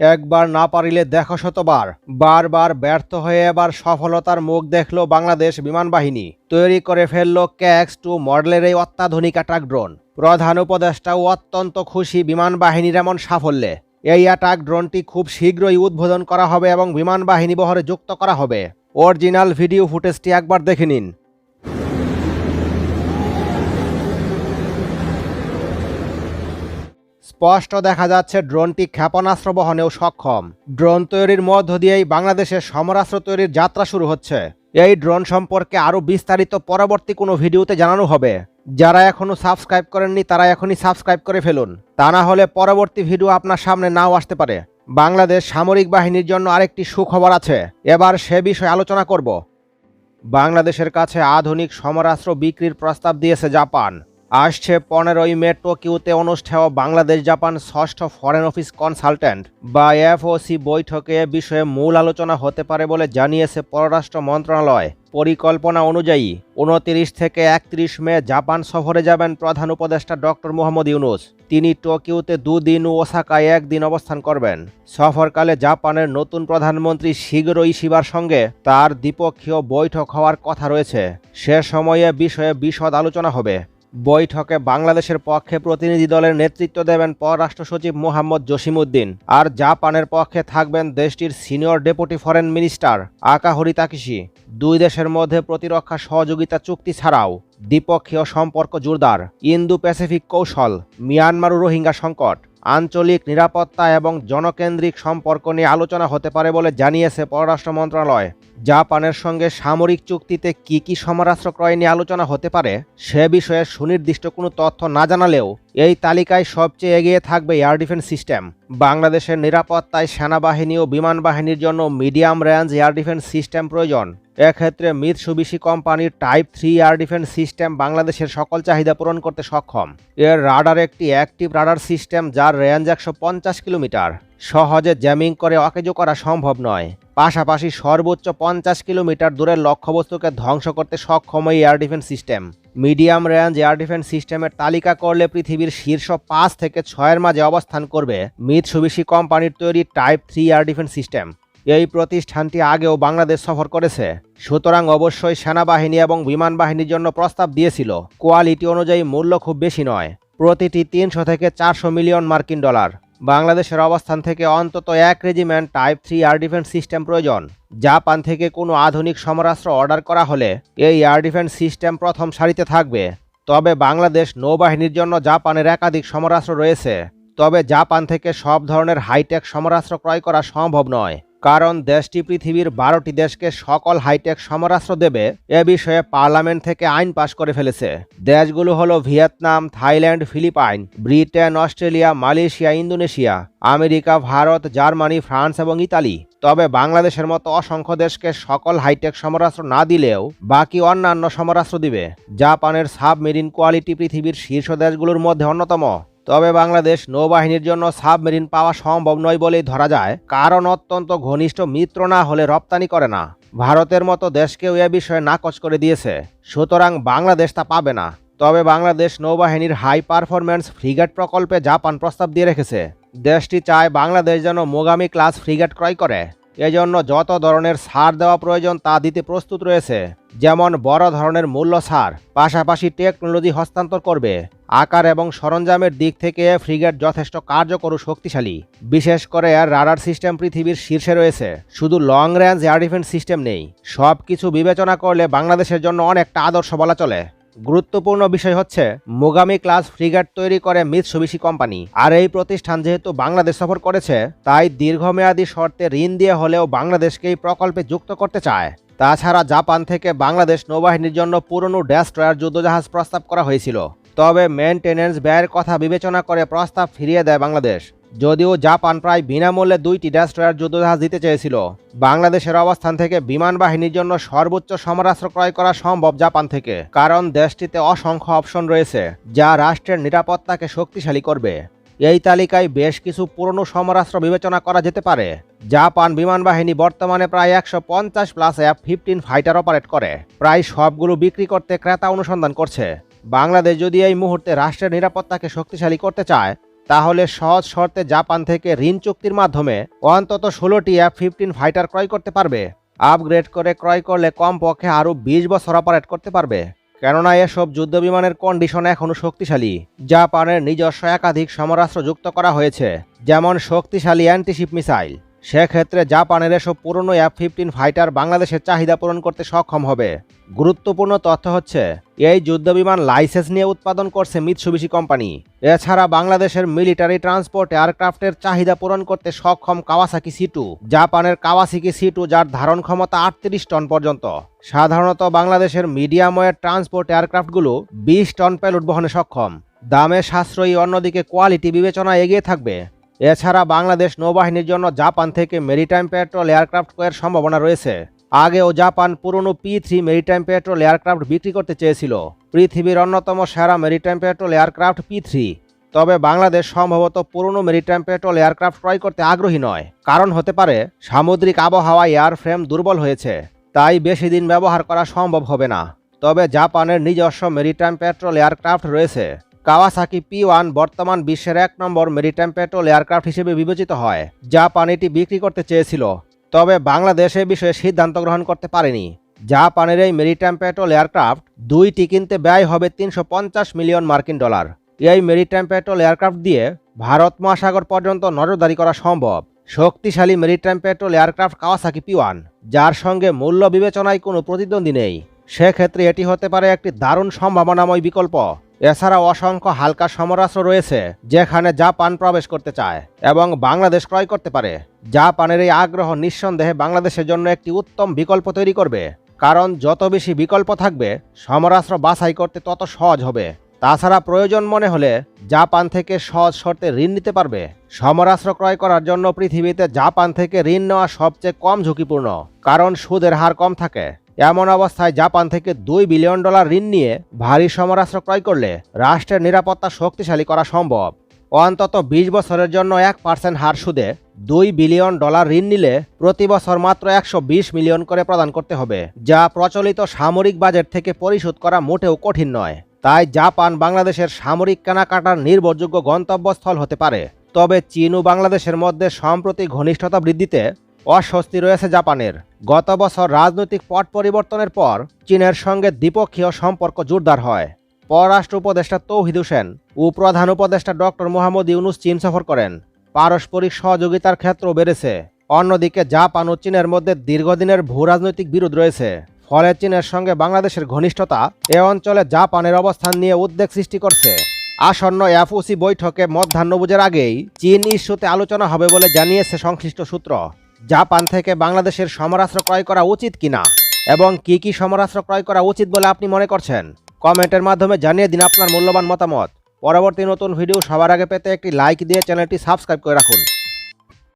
একবার না পারিলে দেখো শতবার। বারবার ব্যর্থ হয়ে এবার সফলতার মুখ দেখল বাংলাদেশ বিমান বাহিনী। তৈরি করে ফেলল ক্যাক্স টু মডেলের এই অত্যাধুনিক অ্যাটাক ড্রোন। প্রধান উপদেষ্টাও অত্যন্ত খুশি বিমান বাহিনীর এমন সাফল্যে। এই অ্যাটাক ড্রোনটি খুব শীঘ্রই উদ্বোধন করা হবে এবং বিমান বাহিনী বহরে যুক্ত করা হবে। অরিজিনাল ভিডিও ফুটেজটি একবার দেখে নিন। স্পষ্ট দেখা যাচ্ছে ড্রোনটি ক্ষেপণাস্ত্র বহনেও সক্ষম। ড্রোন তৈরির মধ্য দিয়েই বাংলাদেশের সমরাস্ত্র তৈরির যাত্রা শুরু হচ্ছে। এই ড্রোন সম্পর্কে আরও বিস্তারিত পরবর্তী কোনো ভিডিওতে জানানো হবে। যারা এখনও সাবস্ক্রাইব করেননি, তারা এখনই সাবস্ক্রাইব করে ফেলুন। তা না হলে পরবর্তী ভিডিও আপনার সামনে নাও আসতে পারে। বাংলাদেশ সামরিক বাহিনীর জন্য আরেকটি সুখবর আছে। এবার সে বিষয়ে আলোচনা করব। বাংলাদেশের কাছে আধুনিক সমরাস্ত্র বিক্রির প্রস্তাব দিয়েছে জাপান। আসছে পনেরোই মে টোকিওতে অনুষ্ঠেয় বাংলাদেশ জাপান ষষ্ঠ ফরেন অফিস কনসালটেন্ট বা এফওসি বৈঠকে বিষয়ে মূল আলোচনা হতে পারে বলে জানিয়েছে পররাষ্ট্র মন্ত্রণালয়। পরিকল্পনা অনুযায়ী উনতিরিশ থেকে একত্রিশ মে জাপান সফরে যাবেন প্রধান উপদেষ্টা ডক্টর মোহাম্মদ ইউনুস। তিনি টোকিওতে দুদিন ও ওসাকায় একদিন অবস্থান করবেন। সফরকালে জাপানের নতুন প্রধানমন্ত্রী শীঘ্রই শিবার সঙ্গে তার দ্বিপক্ষীয় বৈঠক হওয়ার কথা রয়েছে। সে সময়ে বিষয়ে বিশদ আলোচনা হবে। বৈঠকে বাংলাদেশের পক্ষে প্রতিনিধি দলের নেতৃত্ব দেবেন পররাষ্ট্র সচিব মোহাম্মদ জসিমউদ্দিন। আর জাপানের পক্ষে থাকবেন দেশটির senior deputy foreign minister Akahori Takeshi দুই দেশের মধ্যে প্রতিরক্ষা সহযোগিতা চুক্তি ছাড়াও দ্বিপক্ষীয় সম্পর্ক জোরদার। ইন্দো প্যাসিফিক কৌশল মিয়ানমার ও রোহিঙ্গা সংকট। আঞ্চলিক নিরাপত্তা এবং জনকেন্দ্রিক সম্পর্ক নিয়ে আলোচনা হতে পারে বলে জানিয়েছে পররাষ্ট্র মন্ত্রণালয়। জাপানের সঙ্গে সামরিক চুক্তিতে কি কি সমরাস্ত্র ক্রয় নিয়ে আলোচনা হতে পারে, সে বিষয়ে সুনির্দিষ্ট কোনো তথ্য না জানালেও এই তালিকায় সবচেয়ে এগিয়ে থাকবে এয়ার ডিফেন্স সিস্টেম। বাংলাদেশের নিরাপত্তায় সেনাবাহিনী ও বিমান বাহিনীর জন্য medium range air defence system প্রয়োজন। এক্ষেত্রে মিৎসুবিশি কোম্পানির type three air defence system বাংলাদেশের সকল চাহিদা পূরণ করতে সক্ষম। এর রাডার একটি অ্যাক্টিভ রাডার সিস্টেম যার রেঞ্জ একশো পঞ্চাশ কিলোমিটার। সহজে জ্যামিং করে অকেজো করা সম্ভব নয়। পাশাপাশি সর্বোচ্চ পঞ্চাশ কিলোমিটার দূরের লক্ষ্যবস্তুকে ধ্বংস করতে সক্ষম এই air defence system. Medium range air defence সিস্টেমের তালিকা করলে পৃথিবীর শীর্ষ পাঁচ থেকে ছয়ের মাঝে অবস্থান করবে মিৎসুবিশি কোম্পানির তৈরি type three air defence system. এই প্রতিষ্ঠানটি আগেও বাংলাদেশ সফর করেছে। সুতরাং অবশ্যই সেনাবাহিনী এবং বিমান বাহিনীর জন্য প্রস্তাব দিয়েছিল। কোয়ালিটি অনুযায়ী মূল্য খুব বেশি নয়। প্রতিটি তিনশো থেকে চারশো মিলিয়ন মার্কিন ডলার। বাংলাদেশের অবস্থান থেকে অন্তত এক regiment type three air defence system প্রয়োজন। জাপান থেকে কোনো আধুনিক সমরাস্ত্র অর্ডার করা হলে এই এয়ার ডিফেন্স সিস্টেম প্রথম সারিতে থাকবে। তবে বাংলাদেশ নৌবাহিনীর জন্য জাপানের একাধিক সমরাস্ত্র রয়েছে। তবে জাপান থেকে সব ধরনের হাইটেক সমরাস্ত্র ক্রয় করা সম্ভব নয়। কারণ দেশটি পৃথিবীর বারোটি দেশকে সকল হাইটেক সমরাস্ত্র দেবে, এ বিষয়ে পার্লামেন্ট থেকে আইন পাশ করে ফেলেছে। দেশগুলো হলো Vietnam, Thailand, Philippines, Britain, Australia, Malaysia, Indonesia, America, Bharat, Germany, France এবং ইতালি। তবে বাংলাদেশের মতো অসংখ্য দেশকে সকল হাইটেক সমরাস্ত্র না দিলেও বাকি অন্যান্য সমরাস্ত্র দিবে। জাপানের সাবমেরিন কোয়ালিটি পৃথিবীর শীর্ষ দেশগুলোর মধ্যে অন্যতম। তবে বাংলাদেশ নৌবাহিনীর জন্য সাবমেরিন পাওয়া সম্ভব নয় বলেই ধরা যায়। কারণ অত্যন্ত ঘনিষ্ঠ মিত্র না হলে রপ্তানি করে না। ভারতের মতো দেশকেও এ বিষয়ে নাকচ করে দিয়েছে। সুতরাং বাংলাদেশ তা পাবে না। তবে বাংলাদেশ নৌবাহিনীর হাই পারফরম্যান্স ফ্রিগেট প্রকল্পে জাপান প্রস্তাব দিয়ে রেখেছে। দেশটি চায় বাংলাদেশ যেন মোগামি ক্লাস ফ্রিগেট ক্রয় করে। এজন্য যত ধরনের ছাড় দেওয়া প্রয়োজন তা দিতে প্রস্তুত রয়েছে। যেমন বড় ধরনের মূল্য ছাড় পাশাপাশি টেকনোলজি হস্তান্তর করবে। আকার এবং সরঞ্জামের দিক থেকে ফ্রিগেট যথেষ্ট কার্যকর ও শক্তিশালী। বিশেষ করে রাডার সিস্টেম পৃথিবীর শীর্ষে রয়েছে। শুধু long range air defence system নেই সব কিছু বিবেচনা করলে বাংলাদেশের জন্য অনেকটা আদর্শ বলা চলে। গুরুত্বপূর্ণ বিষয় হচ্ছে, মোগামি ক্লাস ফ্রিগেট তৈরি করে মিৎসুবিশি কোম্পানি। আর এই প্রতিষ্ঠান যেহেতু বাংলাদেশ সফর করেছে, তাই দীর্ঘমেয়াদী শর্তে ঋণ দিয়ে হলেও বাংলাদেশকে এই প্রকল্পে যুক্ত করতে চায়। তাছাড়া জাপান থেকে বাংলাদেশ নৌবাহিনীর জন্য পুরনো ড্যাস্ট্রয়ার যুদ্ধজাহাজ প্রস্তাব করা হয়েছিল। তবে মেনটেনেন্স ব্যয়ের কথা বিবেচনা করে প্রস্তাব ফিরিয়ে দেয় বাংলাদেশ। যদিও জাপান প্রায় বিনামূল্যে দুইটি ডেস্ট্রয়ার যুদ্ধজাহাজ দিতে চেয়েছিল। বাংলাদেশের অবস্থান থেকে বিমান বাহিনীর জন্য সর্বোচ্চ সমরাস্ত্র ক্রয় করা সম্ভব জাপান থেকে, কারণ দেশটিতে অসংখ্য অপশন রয়েছে, যা রাষ্ট্রের নিরাপত্তাকে শক্তিশালী করবে। এই তালিকায় বেশ কিছু পুরনো সমরাস্ত্র বিবেচনা করা যেতে পারে। জাপান বিমান বাহিনী বর্তমানে প্রায় একশো পঞ্চাশ plus F fifteen fighter operate করে, প্রায় সবগুলো বিক্রি করতে ক্রেতা অনুসন্ধান করছে। বাংলাদেশ যদি এই মুহূর্তে রাষ্ট্রের নিরাপত্তাকে শক্তিশালী করতে চায় তাহলে সহজ শর্তে জাপান থেকে ঋণ চুক্তির মাধ্যমে অন্তত ষোলোটি অ্যাপ ফিফটিন ফাইটার ক্রয় করতে পারবে। আপগ্রেড করে ক্রয় করলে কমপক্ষে আরও বিশ বছর অপারেট করতে পারবে। কেননা এসব যুদ্ধ বিমানের কন্ডিশন এখনও শক্তিশালী। জাপানের নিজস্ব একাধিক সমরাস্ত্র যুক্ত করা হয়েছে, যেমন শক্তিশালী অ্যান্টিশিপ মিসাইল সেক্ষেত্রে জাপানের এসব পুরনো এফ ফিফটিন ফাইটার বাংলাদেশের চাহিদা পূরণ করতে সক্ষম হবে। গুরুত্বপূর্ণ তথ্য হচ্ছে, এই যুদ্ধবিমান লাইসেন্স নিয়ে উৎপাদন করছে মিৎসুবিশি কোম্পানি। এছাড়া বাংলাদেশের মিলিটারি ট্রান্সপোর্ট এয়ারক্রাফটের চাহিদা পূরণ করতে সক্ষম কাওয়াসাকি সি টু জাপানের কাওয়াসাকি সি টু যার ধারণ ক্ষমতা আটত্রিশ টন পর্যন্ত। সাধারণত বাংলাদেশের মিডিয়াম ওয়ের ট্রান্সপোর্ট এয়ারক্রাফটগুলো বিশ টন পেলুট বহনে সক্ষম। দামে সাশ্রয়ী, অন্যদিকে কোয়ালিটি বিবেচনা এগিয়ে থাকবে। এছাড়া বাংলাদেশ নৌবাহিনীর জন্য জাপান থেকে মেরিটাইম পেট্রোল এয়ারক্রাফট ক্রয়ের সম্ভাবনা রয়েছে। আগেও জাপান পুরনো P three maritime patrol aircraft বিক্রি করতে চেয়েছিল। পৃথিবীর অন্যতম সেরা maritime patrol aircraft P three. তবে বাংলাদেশ সম্ভবত পুরনো মেরিটাইম পেট্রোল এয়ারক্রাফট ক্রয় করতে আগ্রহী নয়। কারণ হতে পারে, সামুদ্রিক আবহাওয়ায় এয়ারফ্রেম দুর্বল হয়েছে, তাই বেশি দিন ব্যবহার করা সম্ভব হবে না। তবে জাপানের নিজস্ব মেরিটাইম পেট্রোল এয়ারক্রাফট রয়েছে। কাওয়াসাকি পি ওয়ান বর্তমান বিশ্বের এক নম্বর মেরিটাইম পেট্রোল এয়ারক্রাফট হিসেবে বিবেচিত হয় জাপান এটি বিক্রি করতে চেয়েছিল, তবে বাংলাদেশ এ বিষয়ে সিদ্ধান্ত গ্রহণ করতে পারেনি। জাপানের এই মেরিটাইম পেট্রোল এয়ারক্রাফট দুইটি কিনতে ব্যয় হবে তিনশো পঞ্চাশ মিলিয়ন মার্কিন ডলার। এই মেরিটাইম পেট্রোল এয়ারক্রাফট দিয়ে ভারত মহাসাগর পর্যন্ত নজরদারি করা সম্ভব। শক্তিশালী maritime patrol aircraft Kawasaki P one, যার সঙ্গে মূল্য বিবেচনায় কোনো প্রতিদ্বন্দ্বী নেই। সেক্ষেত্রে এটি হতে পারে একটি দারুণ সম্ভাবনাময় বিকল্প। এছাড়াও অসংখ্য হালকা সমরাস্ত্র রয়েছে, যেখানে জাপান প্রবেশ করতে চায় এবং বাংলাদেশ ক্রয় করতে পারে। জাপানের এই আগ্রহ নিঃসন্দেহে বাংলাদেশের জন্য একটি উত্তম বিকল্প তৈরি করবে, কারণ যত বেশি বিকল্প থাকবে, সমরাস্ত্র বাছাই করতে তত সহজ হবে। তাছাড়া প্রয়োজন মনে হলে জাপান থেকে সহজ শর্তে ঋণ নিতে পারবে। সমরাস্ত্র ক্রয় করার জন্য পৃথিবীতে জাপান থেকে ঋণ নেওয়া সবচেয়ে কম ঝুঁকিপূর্ণ, কারণ সুদের হার কম থাকে। এমন অবস্থায় জাপান থেকে দুই বিলিয়ন ডলার ঋণ নিয়ে ভারী সমরাস্ত্র ক্রয় করলে রাষ্ট্রের নিরাপত্তা শক্তিশালী করা সম্ভব। অন্তত বিশ বছরের জন্য এক পার্সেন্ট হার সুদে দুই বিলিয়ন ডলার ঋণ নিলে প্রতি বছর মাত্র একশো বিশ মিলিয়ন করে প্রদান করতে হবে, যা প্রচলিত সামরিক বাজেট থেকে পরিশোধ করা মোটেও কঠিন নয়। তাই জাপান বাংলাদেশের সামরিক কেনাকাটার নির্ভরযোগ্য গন্তব্যস্থল হতে পারে। তবে চীন ও বাংলাদেশের মধ্যে সম্প্রতি ঘনিষ্ঠতা বৃদ্ধিতে অস্বস্তি রয়েছে জাপানের। গত বছর রাজনৈতিক পট পরিবর্তনের পর চীনের সঙ্গে দ্বিপক্ষীয় সম্পর্ক জোরদার হয়। পররাষ্ট্র উপদেষ্টা তৌহিদ হোসেন ও প্রধান উপদেষ্টা ডক্টর মোহাম্মদ ইউনুস চীন সফর করেন। পারস্পরিক সহযোগিতার ক্ষেত্র বেড়েছে। অন্যদিকে জাপান ও চীনের মধ্যে দীর্ঘদিনের ভূ রাজনৈতিক বিরোধ রয়েছে। ফলে চীনের সঙ্গে বাংলাদেশের ঘনিষ্ঠতা এ অঞ্চলে জাপানের অবস্থান নিয়ে উদ্বেগ সৃষ্টি করছে। আসন্ন এফওসি বৈঠকে মধ্যাহ্নভোজের আগেই চীন ইস্যুতে আলোচনা হবে বলে জানিয়েছে সংশ্লিষ্ট সূত্র। জাপান থেকে বাংলাদেশের সমরাস্ত্র ক্রয় করা উচিত কিনা এবং কি কি সমরাস্ত্র ক্রয় করা উচিত বলে আপনি মনে করছেন? কমেন্টের মাধ্যমে জানিয়ে দিন আপনার মূল্যবান মতামত। পরবর্তী নতুন ভিডিও সবার আগে পেতে একটি লাইক দিয়ে চ্যানেলটি সাবস্ক্রাইব করে রাখুন।